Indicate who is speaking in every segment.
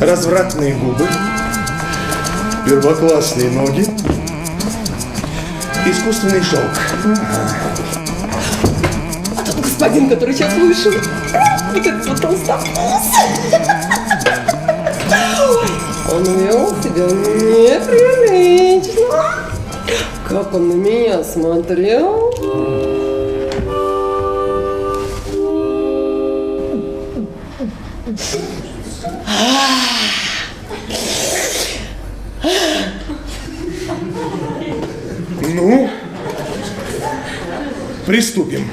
Speaker 1: Развратные губы, первоклассные ноги, искусственный шелк.
Speaker 2: А тот господин, который сейчас вышел, вот этот вот толстовкус. Он вел себя неприлично. Как он на меня смотрел.
Speaker 1: Ну, приступим.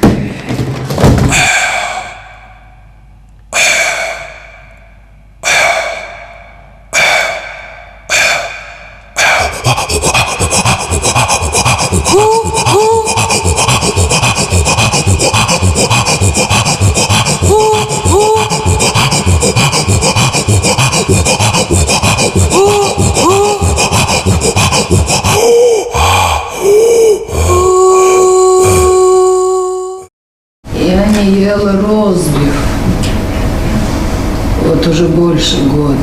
Speaker 2: Я не ела розбив. Вот уже больше года.